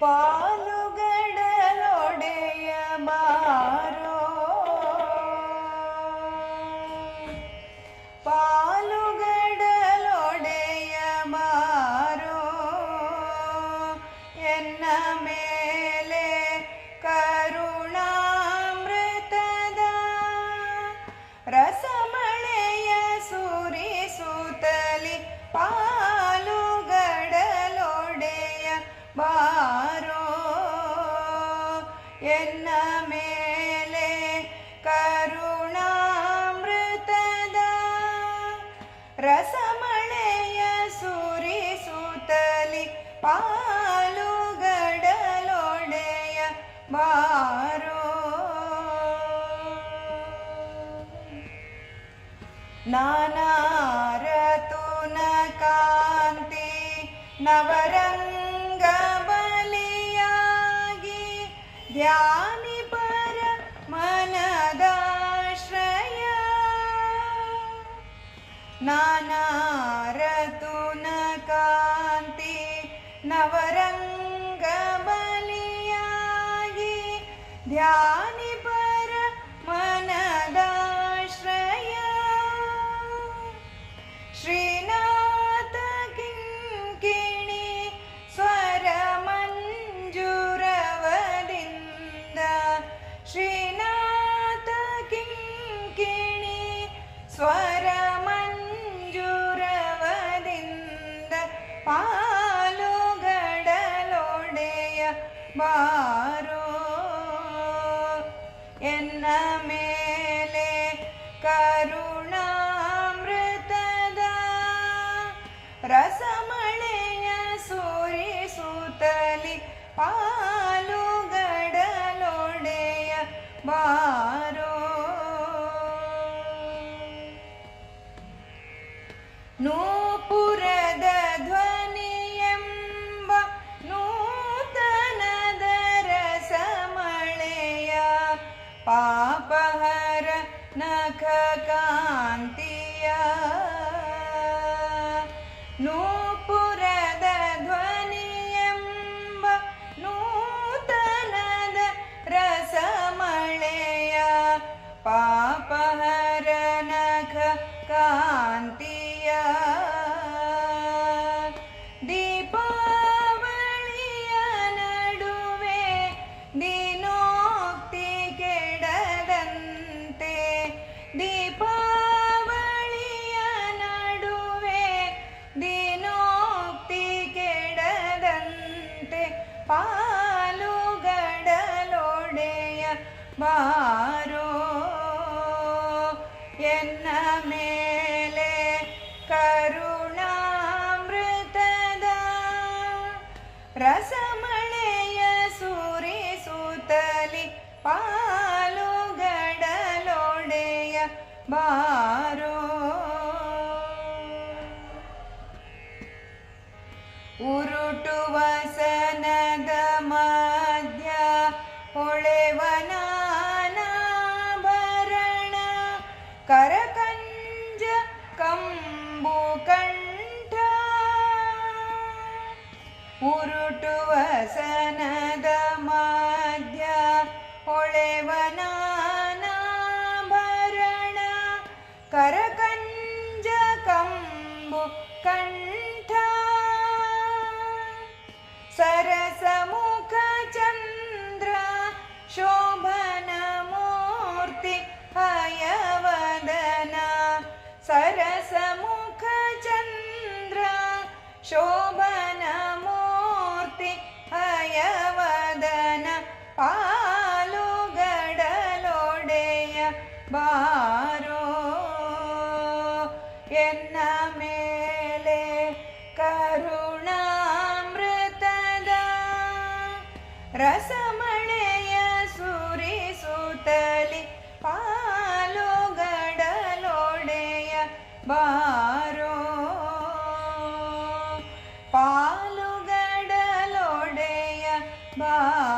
哇 నానారతున కాంతి నవరంగ బలియాగి ధ్యాని పర మనదాశ్రయ నానారతున కాంతి నవరంగ బలియాగి ధ్యా ಪಾಲುಗಡಲೊಡೆಯ ಬಾರೋ ಎನ್ನ ಮೇಲೆ ಕರುಣಾಮೃತದ ರಸಮಳೆಯ ಸೂತಲಿ ಪಾಲುಗಡಲೊಡೆಯ ಬಾರೋ. ನೂಪುರದ पापहर नख नूपुरदध्वनियम्ब नूतनद रसमलेया पापहर नख कान्ति ಪಾಲುಗಡಲೊಡೆಯ ಬಾರೋ ಎನ್ನ ಮೇಲೆ ಕರುಣಾಮೃತದ ರಸಮಳೆಯ ಸುರಿಸುತ್ತಲಿ ಪಾಲುಗಡಲೊಡೆಯ ಬಾರೋ ಉರುಟುವ ಉರುಟುವ ಸನದ ಮಧ್ಯ ಹೊಳೆವನಾಭರಣ ಕರಕಂಜ ಕಂಬು ಕಂಠ ಸರಸ ಮುಖ ಚಂದ್ರ ಶೋಭನ ಮೂರ್ತಿ ಹಯವದನ ಸರಸ ಮುಖ ಚಂದ್ರ ಶೋಭನ ಎನ್ನ ಮೇಲೆ ಕರುಣಾಮೃತದ ರಸಮಳೆಯ ಸುರಿಸುತ್ತಲಿ ಪಾಲುಗಡಲೋಡೆಯ ಬಾರೋ. ಪಾಲುಗಡಲೋಡೆಯ ಬಾರೋ